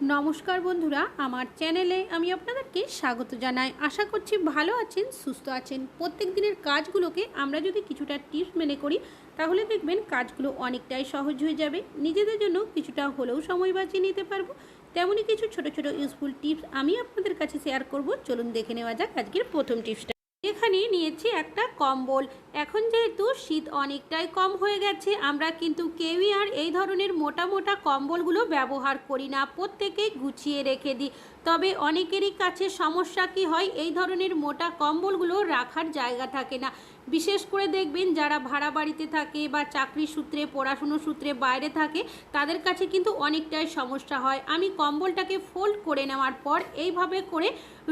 নমস্কার বন্ধুরা, আমার চ্যানেলে আমি আপনাদেরকে স্বাগত জানাই। আশা করছি ভালো আছেন, সুস্থ আছেন। প্রত্যেক দিনের কাজগুলোকে আমরা যদি কিছুটা টিপস মেনে করি, তাহলে দেখবেন কাজগুলো অনেকটাই সহজ হয়ে যাবে। নিজেদের জন্য কিছুটা হলেও সময় বাঁচিয়ে নিতে পারব। তেমনই কিছু ছোট ছোট ইউজফুল টিপস আমি আপনাদের কাছে শেয়ার করব। চলুন দেখে নেওয়া যাক আজকের প্রথম টিপসটা এখানে নিয়েছি একটা কম্বল। এখন যেহেতু শীত অনেকটাই কম হয়ে গেছে, আমরা কিন্তু কেউই আর এই ধরনের মোটা মোটা কম্বলগুলো ব্যবহার করি না। প্রত্যেকেই গুছিয়ে রেখে দিই। তবে অনেকেরই কাছে সমস্যা কি হয়, এই ধরনের মোটা কম্বলগুলো রাখার জায়গা থাকে না। বিশেষ করে দেখবেন যারা ভাড়া বাড়িতে থাকে বা চাকরি সূত্রে, পড়াশুনো সূত্রে বাইরে থাকে, তাদের কাছে কিন্তু অনেকটাই সমস্যা হয়। আমি কম্বলটাকে ফোল্ড করে নেওয়ার পর এইভাবে করে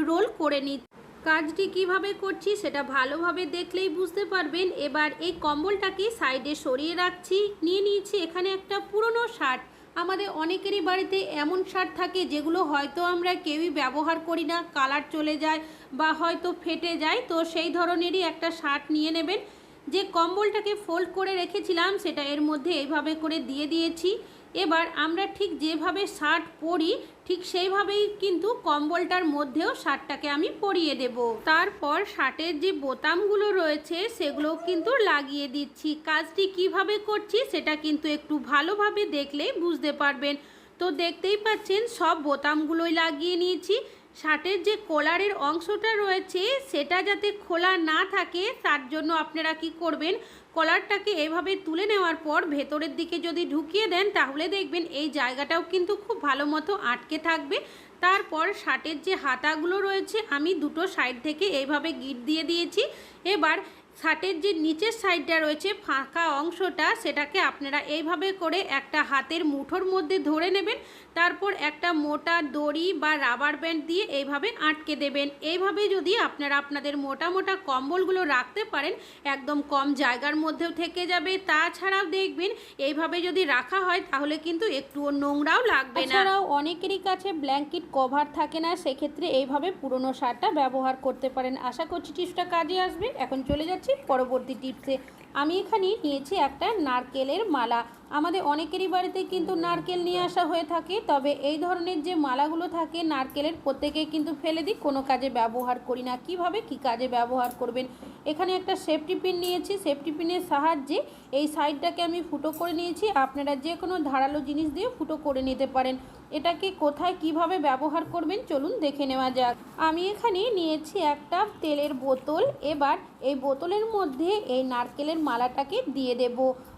রোল করে নিই। কাজটি কীভাবে করছি সেটা ভালোভাবে দেখলেই বুঝতে পারবেন। এবার এই কম্বলটাকে সাইডে সরিয়ে রাখছি। নিয়ে নিয়েছি এখানে একটা পুরনো শার্ট। আমাদের অনেকেরই বাড়িতে এমন শার্ট থাকে যেগুলো হয়তো আমরা কেউই ব্যবহার করি না। কালার চলে যায় বা হয়তো ফেটে যায়। তো সেই ধরনেরই একটা শার্ট নিয়ে নেবেন। যে কম্বলটাকে ফোল্ড করে রেখেছিলাম সেটা এর মধ্যে এইভাবে করে দিয়ে দিয়েছি। এবার আমরা ঠিক যেভাবে শার্ট পরি, ঠিক সেইভাবেই কিন্তু কম্বলটার মধ্যেও শার্টটাকে আমি পরিয়ে দেব। তারপর শার্টের যে বোতামগুলো রয়েছে সেগুলো কিন্তু লাগিয়ে দিচ্ছি। কাজটি কীভাবে করছি, সেটা কিন্তু একটু ভালোভাবে দেখলেই বুঝতে পারবেন। তো দেখতেই পাচ্ছেন, সব বোতামগুলোই লাগিয়ে নিয়েছি। শার্টের যে কলারের অংশটা রয়েছে, সেটা যাতে খোলা না থাকে, তার জন্য আপনারা কি করবেন কলারটাকে এভাবে তুলে নেওয়ার পর ভেতরের দিকে যদি ঢুকিয়ে দেন, তাহলে দেখবেন এই জায়গাটাও কিন্তু খুব ভালো মতো আটকে থাকবে। তারপর শার্টের যে হাতাগুলো রয়েছে, আমি দুটো সাইড থেকে এইভাবে গিট দিয়ে দিয়েছি। এবার শার্টের যে নিচের সাইডটা রয়েছে, ফাঁকা অংশটা, সেটাকে আপনারা এইভাবে করে একটা হাতের মুঠোর মধ্যে ধরে নেবেন। তারপর একটা মোটা দড়ি বা রাবার ব্যান্ড দিয়ে এইভাবে আটকে দেবেন। এইভাবে যদি আপনারা আপনাদের মোটা মোটা কম্বলগুলো রাখতে পারেন, একদম কম জায়গার মধ্যেও থেকে যাবে। তাছাড়াও দেখবেন, এইভাবে যদি রাখা হয়, তাহলে কিন্তু একটুও নোংরাও লাগবে না। এছাড়াও অনেকেরই কাছে ব্ল্যাঙ্কেট কভার থাকে না, সেক্ষেত্রে এইভাবে পুরনো শার্টটা ব্যবহার করতে পারেন। আশা করছি টিপসটা কাজে আসবে। এখন চলে যাচ্ছি পরবর্তী টিপসে। আমি এখানে নিয়েছি একটা নারকেলের মালা। আমাদের অনেকেরই বাড়িতে কিন্তু নারকেল নিয়ে আসা হয়ে থাকে, তবে এই ধরনের যে মালাগুলো থাকে নারকেলের প্রত্যেকেই কিন্তু ফেলে দিই, কোনো কাজে ব্যবহার করি না। কীভাবে কি কাজে ব্যবহার করবেন? এখানে একটা সেফটি পিন নিয়েছি, সেফটি পিনের সাহায্যে এই সাইডটাকে আমি ফুটো করে নিয়েছি, আপনারা যে কোনো ধারালো জিনিস দিয়ে ফুটো করে নিতে পারেন। এটাকে কোথায় কীভাবে ব্যবহার করবেন চলুন দেখে নেওয়া যাক। আমি এখানে নিয়েছি একটা তেলের বোতল, এবার এই বোতলের মধ্যে এই নারকেলের মালাটাকে দিয়ে দেব।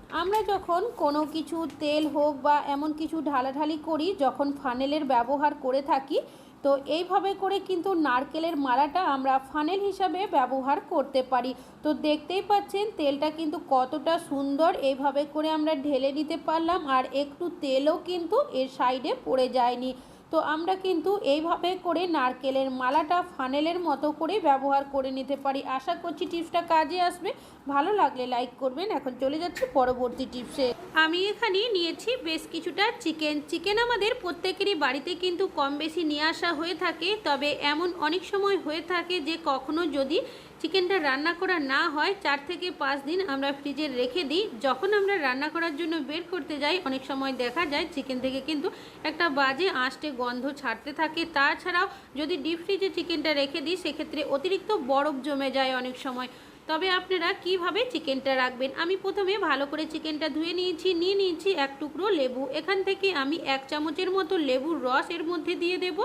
আমরা যখন কোনো কিছু তেল হোক বা এমন কিছু ঢালাঢালি করি, যখন ফানেলের ব্যবহার করে থাকি, তো এইভাবে করে কিন্তু নারকেলের মালাটা আমরা ফানেল হিসাবে ব্যবহার করতে পারি। তো দেখতেই পাচ্ছেন, তেলটা কিন্তু কতটা সুন্দর, এইভাবে করে আমরা ঢেলে নিতে পারলাম, আর একটু তেলও কিন্তু এর সাইডে পড়ে যায়নি। তো আমরা কিন্তু এইভাবে করে নারকেলের মালাটা ফানেলের মতো করে ব্যবহার করে নিতে পারি। আশা করছি টিপসটা কাজে আসবে। ভালো লাগলে লাইক করবেন। এখন চলে যাচ্ছি পরবর্তী টিপসে। আমি এখানে নিয়েছি বেশ কিছুটা চিকেন চিকেন আমাদের প্রত্যেকেরই বাড়িতে কিন্তু কম বেশি নিয়ে আসা হয়ে থাকে। তবে এমন অনেক সময় হয়ে থাকে যে কখনো যদি চিকেনটা রান্না করা না হয়, চার থেকে পাঁচ দিন আমরা ফ্রিজে রেখে দিই। যখন আমরা রান্না করার জন্য বের করতে যাই, অনেক সময় দেখা যায় চিকেন থেকে কিন্তু একটা বাজে আঁশটে গন্ধ ছাড়তে থাকে। তাছাড়াও যদি ডিপ ফ্রিজে চিকেনটা রেখে দিই, সেক্ষেত্রে অতিরিক্ত বরফ জমে যায় অনেক সময়। তবে আপনারা কীভাবে চিকেনটা রাখবেন? আমি প্রথমে ভালো করে চিকেনটা ধুয়ে নিয়েছি, নিয়ে নিয়েছি এক টুকরো লেবু। এখান থেকে আমি এক চামচের মতো লেবুর রস এর মধ্যে দিয়ে দেব।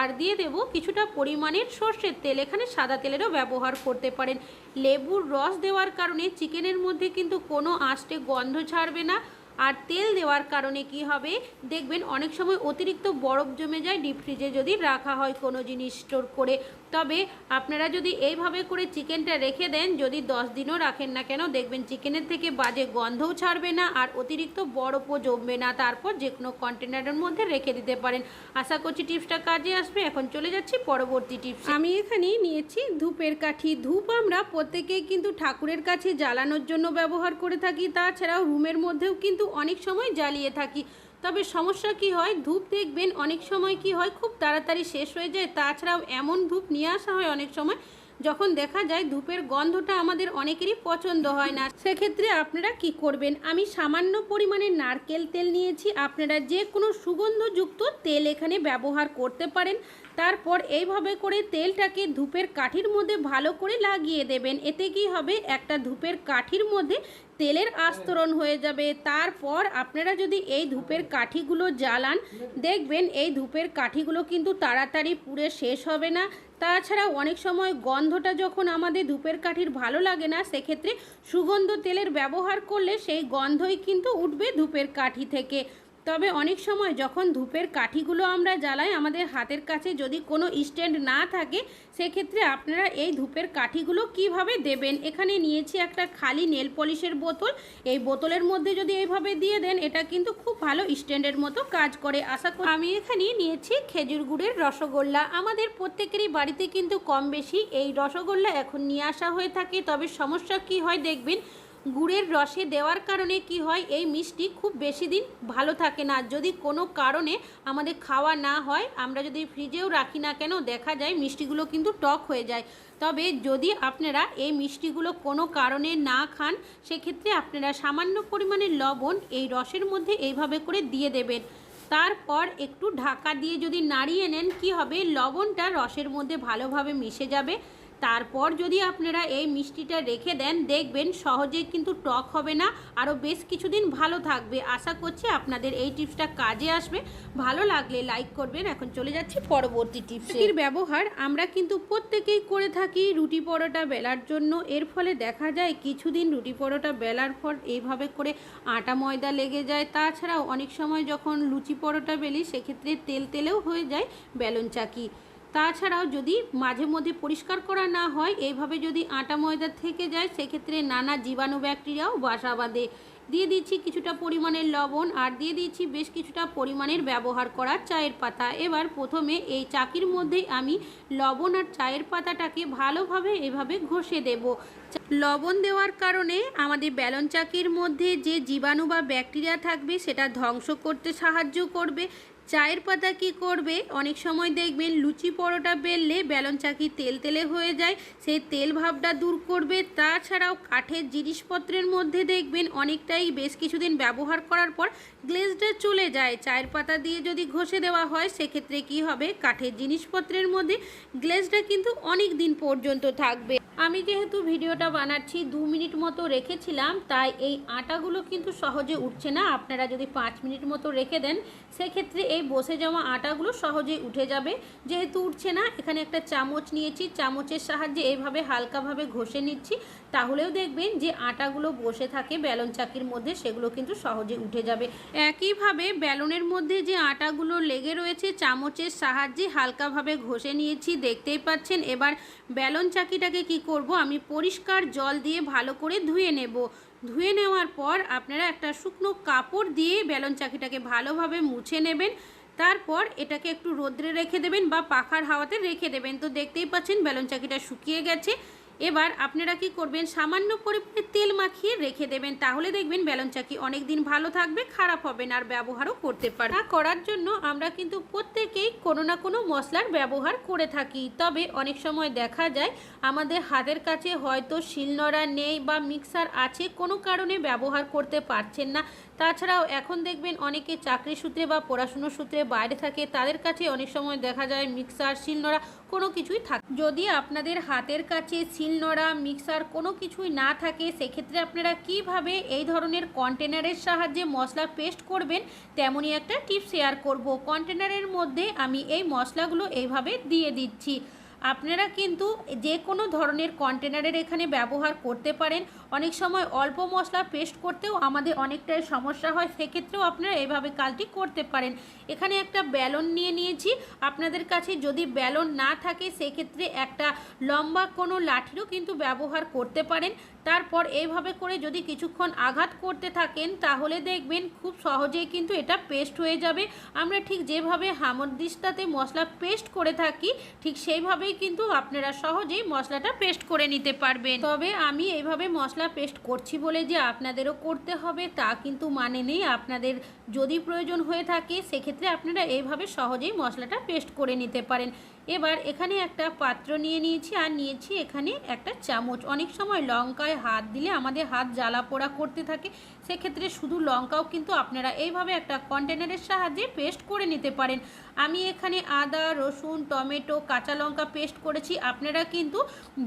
আর দিয়ে দেব কিছুটা পরিমাণের সর্ষের তেল। এখানে সাদা তেলেরও ব্যবহার করতে পারেন। লেবুর রস দেওয়ার কারণে চিকেনের মধ্যে কিন্তু কোনো আঁশটে গন্ধ ছাড়বে না। আর তেল দেওয়ার কারণে কি হবে? দেখবেন অনেক সময় অতিরিক্ত বরফ জমে যায়, ডিপ ফ্রিজে যদি রাখা হয় কোনো জিনিস স্টোর করে। তবে আপনারা যদি এইভাবে করে চিকেনটা রেখে দেন, যদি দশ দিনও রাখেন না কেন, দেখবেন চিকেনের থেকে বাজে গন্ধও ছাড়বে না আর অতিরিক্ত বরফও জমবে না। তারপর যে কোনো কন্টেনারের মধ্যে রেখে দিতে পারেন। আশা করছি টিপসটা কাজে আসবে। এখন চলে যাচ্ছি পরবর্তী টিপস। আমি এখানে নিয়েছি ধূপের কাঠি। ধূপ আমরা প্রত্যেকেই কিন্তু ঠাকুরের কাছে জ্বালানোর জন্য ব্যবহার করে থাকি। তাছাড়াও রুমের মধ্যেও কিন্তু অনেক সময় জ্বালিয়ে থাকি। তবে সমস্যা কি হয়? ধূপ দেখবেন অনেক সময় কি হয়? খুব তাড়াতাড়ি শেষ হয়ে যায়। তাছাড়াও এমন ধূপ নিয়ে আসা হয় অনেক সময়, যখন দেখা যায় ধূপের গন্ধটা আমাদের অনেকেরই পছন্দ হয় না। সেক্ষেত্রে আপনারা কি করবেন? আমি সামান্য পরিমাণে নারকেল তেল নিয়েছি। আপনারা যে কোনো সুগন্ধযুক্ত তেল এখানে ব্যবহার করতে পারেন। তারপর এইভাবে করে তেলটাকে ধূপের কাঠির মধ্যে ভালো করে লাগিয়ে দেবেন। এতে কি হবে? একটা ধূপের কাঠির মধ্যে তেলের আস্তরণ হয়ে যাবে। তারপর আপনারা যদি এই ধূপের কাঠিগুলো জ্বালান, দেখবেন এই ধূপের কাঠিগুলো কিন্তু তাড়াতাড়ি পুড়ে শেষ হবে না। তাছাড়া অনেক সময় গন্ধটা যখন আমাদের ধূপের কাঠির ভালো লাগে না, সেক্ষেত্রে সুগন্ধ তেলের ব্যবহার করলে সেই গন্ধই কিন্তু উঠবে ধূপের কাঠি থেকে। তবে অনেক সময় যখন ধূপের কাঠিগুলো আমরা জ্বালাই আমাদের হাতের কাছে যদি কোনো স্ট্যান্ড না থাকে, সেক্ষেত্রে আপনারা এই ধূপের কাঠিগুলো কীভাবে দেবেন? এখানে নিয়েছি একটা খালি নেল পলিশের বোতল। এই বোতলের মধ্যে যদি এইভাবে দিয়ে দেন, এটা কিন্তু খুব ভালো স্ট্যান্ডের মতো কাজ করে। আশা করি আমি এখানে নিয়েছি খেজুর গুড়ের রসগোল্লা। আমাদের প্রত্যেকেরই বাড়িতে কিন্তু কম বেশি এই রসগোল্লা এখন নিয়ে আসা হয়ে থাকে। তবে সমস্যা কি হয় দেখবেন গুড়ের রসে দেওয়ার কারণে কি হয়? এই মিষ্টি খুব বেশি দিন ভালো থাকে না। যদি কোনো কারণে আমাদের খাওয়া না হয়, আমরা যদি ফ্রিজেও রাখি না কেন, দেখা যায় মিষ্টিগুলো কিন্তু টক হয়ে যায়। তবে যদি আপনারা এই মিষ্টিগুলো কোনো কারণে না খান, সেক্ষেত্রে আপনারা সামান্য পরিমাণে লবণ এই রসের মধ্যে এইভাবে করে দিয়ে দেবেন। তারপর একটু ঢাকা দিয়ে যদি নাড়িয়ে নেন, কি হবে? লবণটা রসের মধ্যে ভালোভাবে মিশে যাবে। তারপর যদি আপনারা এই মিষ্টিটা রেখে দেন, দেখবেন সহজেই কিন্তু টক হবে না। আরও বেশ কিছুদিন ভালো থাকবে। আশা করছি আপনাদের এই টিপসটা কাজে আসবে। ভালো লাগলে লাইক করবেন। এখন চলে যাচ্ছি পরবর্তী টিপসের ব্যবহার আমরা কিন্তু প্রত্যেকেই করে থাকি রুটি পরোটা বেলার জন্য। এর ফলে দেখা যায় কিছুদিন রুটি পরোটা বেলার পর এইভাবে করে আটা ময়দা লেগে যায়। তাছাড়াও অনেক সময় যখন লুচি পরোটা বেলি, সেক্ষেত্রে তেল তেলেও হয়ে যায় বেলন চাকি। তাছাড়াও যদি মাঝে মধ্যে পরিষ্কার করা না হয় এইভাবে যদি আটা ময়দা থেকে যায়, সেক্ষেত্রে নানা জীবাণু ব্যাকটেরিয়াও বাসা বাঁধে। দিয়ে দিচ্ছি কিছুটা পরিমাণের লবণ আর দিয়ে দিচ্ছি বেশ কিছুটা পরিমাণের ব্যবহার করা চায়ের পাতা। এবার প্রথমে এই চাকির মধ্যেই আমি লবণ আর চায়ের পাতাটাকে ভালোভাবে এভাবে ঘষে দেব। লবণ দেওয়ার কারণে আমাদের ব্যালন চাকির মধ্যে যে জীবাণু বা ব্যাকটেরিয়া থাকবে, সেটা ধ্বংস করতে সাহায্য করবে। চায়ের পাতা কি করবে? অনেক সময় দেখবেন লুচি পরোটা বেললে বেলন চাকি তেল তেলে হয়ে যায়, সেই তেল ভাবটা দূর করবে। তাছাড়াও কাঠের জিনিসপত্রের মধ্যে দেখবেন অনেকটাই বেশ কিছুদিন ব্যবহার করার পর গ্লেজটা চলে যায়। চায়ের পাতা দিয়ে যদি ঘষে দেওয়া হয়, সেক্ষেত্রে কি হবে? কাঠের জিনিসপত্রের মধ্যে গ্লেজটা কিন্তু অনেক দিন পর্যন্ত থাকবে। আমি যেহেতু ভিডিওটা বানাচ্ছি, দু মিনিট মতো রেখেছিলাম, তাই এই আটাগুলো কিন্তু সহজে উঠছে না। আপনারা যদি পাঁচ মিনিট মতো রেখে দেন, সেক্ষেত্রে এই বসে যাওয়া আটাগুলো সহজেই উঠে যাবে। যেহেতু উঠছে না, এখানে একটা চামচ নিয়েছি। চামচের সাহায্যে এইভাবে হালকাভাবে ঘষে নিচ্ছি। তাহলেও দেখবেন যে আটাগুলো বসে থাকে, ব্যালন চাকির মধ্যে সেগুলো কিন্তু সহজে উঠে যাবে। একইভাবে ব্যালনের মধ্যে যে আটাগুলো লেগে রয়েছে, চামচের সাহায্যে হালকাভাবে ঘষে নিয়েছি, দেখতেই পাচ্ছেন। এবার ব্যালন চাকিটাকে কি করব? আমি পরিষ্কার জল দিয়ে ভালো করে ধুয়ে নেব। ধুয়ে নেওয়ার পর আপনারা একটা শুকনো কাপড় দিয়ে ব্যালন চাকিটাকে ভালোভাবে মুছে নেবেন। তারপর এটাকে একটু রোদ্রে রেখে দেবেন বা পাখার হাওয়াতে রেখে দেবেন। তো দেখতেই পাচ্ছেন, ব্যালন চাকিটা শুকিয়ে গেছে। এবার আপনারা কি করবেন? সামান্য পরিমাণে তেল মাখিয়ে রেখে দেবেন। তাহলে দেখবেন ব্যালন চাকি অনেক দিন ভালো থাকবে, খারাপ হবে না, আর ব্যবহারও করতে পারে তা করার জন্য আমরা কিন্তু প্রত্যেকেই কোনো না কোনো মশলার ব্যবহার করে থাকি। তবে অনেক সময় দেখা যায়, আমাদের হাতের কাছে হয়তো শিলনোড়া নেই বা মিক্সার আছে, কোনো কারণে ব্যবহার করতে পারছেন না। তাছাড়াও এখন দেখবেন অনেকে চাকরি সূত্রে বা পড়াশুনো সূত্রে বাইরে থাকে, তাদের কাছে অনেক সময় দেখা যায় মিক্সার, শিলনোড়া কোনো কিছুই থাকে, যদি আপনাদের হাতের কাছে শিলনোড়া, মিক্সার কোনো কিছুই না থাকে, সেক্ষেত্রে আপনারা কীভাবে এই ধরনের কন্টেনারের সাহায্যে মশলা পেস্ট করবেন? তেমনই একটা টিপ শেয়ার করব। কন্টেনারের মধ্যে আমি এই মশলাগুলো এইভাবে দিয়ে দিচ্ছি। আপনারা কিন্তু যে কোনো ধরনের কন্টেনারের এখানে ব্যবহার করতে পারেন। অনেক সময় অল্প মশলা পেস্ট করতেও আমাদের অনেকটাই সমস্যা হয়। সেক্ষেত্রেও আপনারা এভাবে কাজটি করতে পারেন। এখানে একটা ব্যালন নিয়ে নিয়েছি। আপনাদের কাছে যদি ব্যালন না থাকে, সেক্ষেত্রে একটা লম্বা কোনো লাঠিরও কিন্তু ব্যবহার করতে পারেন। তারপর এইভাবে করে যদি কিছুক্ষণ আঘাত করতে থাকেন, তাহলে দেখবেন খুব সহজেই কিন্তু এটা পেস্ট হয়ে যাবে। আমরা ঠিক যেভাবে হামরদিস্তাতে মশলা পেস্ট করে থাকি, ঠিক সেইভাবেই কিন্তু আপনারা সহজেই মশলাটা পেস্ট করে নিতে পারবেন। তবে আমি এইভাবে মশলা পেস্ট করছি বলে যে আপনাদেরও করতে হবে, তা কিন্তু মানে নেই। আপনাদের যদি প্রয়োজন হয়ে থাকে, সেক্ষেত্রে আপনারা এইভাবে সহজেই মশলাটা পেস্ট করে নিতে পারেন। এবার এখানে একটা পাত্র নিয়ে নিয়েছি আর নিয়েছি এখানে একটা চামচ। অনেক সময় লঙ্কায় হাত দিলে আমাদের হাত জ্বালা পোড়া করতে থাকে, সেক্ষেত্রে শুধু লঙ্কাও কিন্তু আপনারা এইভাবে একটা কন্টেনারের সাহায্যে পেস্ট করে নিতে পারেন। আমি এখানে আদা, রসুন, টমেটো, কাঁচা লঙ্কা পেস্ট করেছি। আপনারা কিন্তু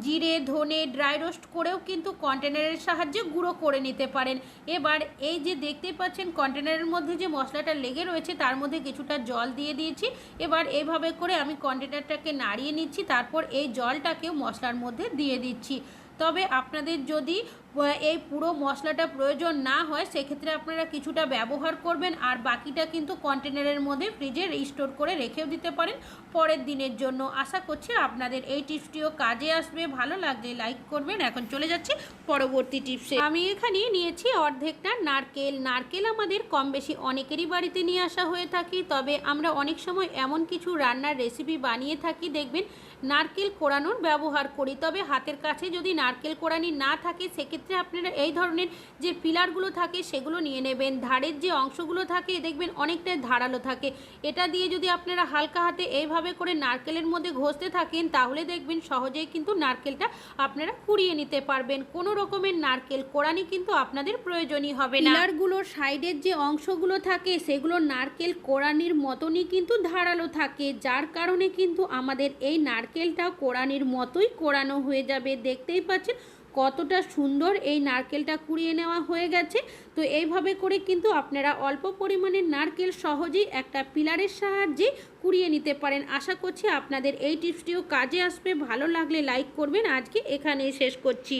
জিরে, ধনে ড্রাই রোস্ট করেও কিন্তু কন্টেনারের সাহায্যে গুঁড়ো করে নিতে পারেন। এবার এই যে দেখতে পাচ্ছেন কন্টেনারের মধ্যে যে মশলাটা লেগে রয়েছে, তার মধ্যে কিছুটা জল দিয়ে দিয়েছি। এবার এভাবে করে আমি কন্টেনারটাকে নাড়িয়ে নিচ্ছি, তারপর এই জলটাকেও মশলার মধ্যে দিয়ে দিচ্ছি। তবে আপনাদের যদি এই পুরো মশলাটা প্রয়োজন না হয়, সেক্ষেত্রে আপনারা কিছুটা ব্যবহার করবেন আর বাকিটা কিন্তু কন্টেনারের মধ্যে ফ্রিজে স্টোর করে রেখেও দিতে পারেন। পরের দিনের জন্য আশা করছি আপনাদের এই টিপসটিও কাজে আসবে। ভালো লাগলে লাইক করবেন। এখন চলে যাচ্ছি পরবর্তী টিপসে। আমি এখানে নিয়েছি অর্ধেকটা নারকেল। নারকেল আমাদের কম বেশি অনেকেরই বাড়িতে নিয়ে আসা হয়ে থাকি, তবে আমরা অনেক সময় এমন কিছু রান্নার রেসিপি বানিয়ে থাকি, দেখবেন নারকেল কোড়ানোর ব্যবহার করি। তবে হাতের কাছে যদি নারকেল কোড়ানি না থাকে, সেক্ষেত্রে আপনারা এই ধরনের যে পিলারগুলো থাকে সেগুলো নিয়ে নেবেন। ধারের যে অংশগুলো থাকে দেখবেন অনেকটাই ধারালো থাকে। এটা দিয়ে যদি আপনারা হালকা হাতে এইভাবে করে নারকেলের মধ্যে ঘষতে থাকেন, তাহলে দেখবেন সহজেই কিন্তু নারকেলটা আপনারা কুড়িয়ে নিতে পারবেন। কোনো রকমের নারকেল কোড়ানি কিন্তু আপনাদের প্রয়োজনই হবে না। পিলারগুলোর সাইডের যে অংশগুলো থাকে, সেগুলো নারকেল কোড়ানির মতনই কিন্তু ধারালো থাকে। যার কারণে কিন্তু আমাদের এই নারকেলটা কোড়ানির মতোই কোড়ানো হয়ে যাবে। দেখতেই পাচ্ছেন কতটা সুন্দর এই নারকেলটা কুড়িয়ে নেওয়া হয়ে গেছে। তো এইভাবে করে কিন্তু আপনারা অল্প পরিমাণে নারকেল সহজেই একটা পিলারের সাহায্যে কুড়িয়ে নিতে পারেন। আশা করছি আপনাদের এই টিপসটিও কাজে আসবে। ভালো লাগলে লাইক করবেন। আজকে এখানেই শেষ করছি।